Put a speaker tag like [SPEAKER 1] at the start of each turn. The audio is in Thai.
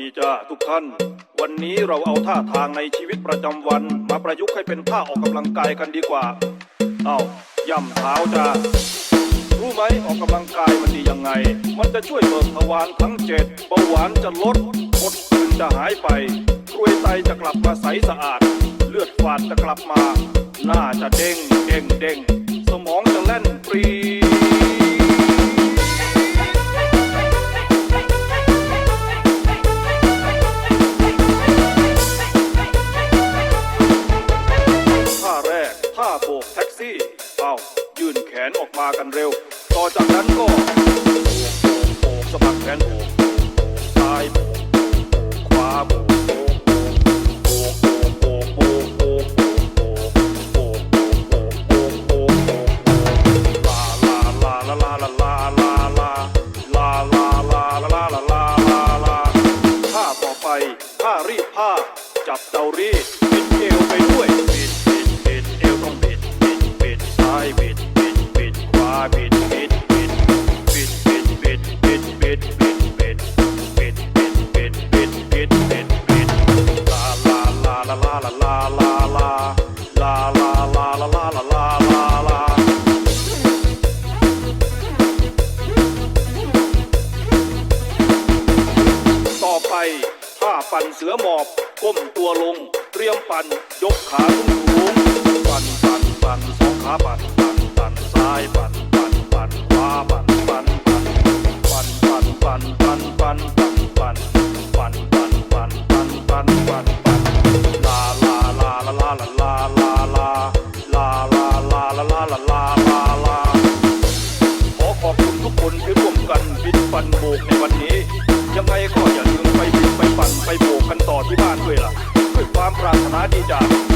[SPEAKER 1] ดีจ้าทุกท่าน วันนี้เราเอาท่าทางในชีวิตประจำวัน มาประยุกต์ให้เป็นท่าออกกำลังกายกันดีกว่า เอาย่ำเท้าจ้ารู้ไหมออกกำลังกายมันดียังไง มันจะช่วยเบิกทวารทั้งเจ็ดเบาหวานจะลดอดคืนจะหายไปกรวยไตจะกลับมาใสสะอาด เลือดฝาดจะกลับมา หน้าจะเด้งเด้งเด้งสมองจะแล่นปรี นออกมากันเร็ว ต่อจากนั้นก็โผล่สะพัดแขนโอบซ้ายโขวาโอบท่ารีบผ้าจับเตารีด ปท่าปั่นเสือหมอบ ก้มตัวลง เตรียมปั่น ยกขาสูงสูงปั่นปั่นปั่นสองขาปั่นปั่นปั่นซ้ายปั่น โบกในวันนี้ ยังไงก็อย่าลืมไปบิดไปปั่นไปโบกกันต่อที่บ้านด้วยล่ะด้วยความปรารถนาดีจาก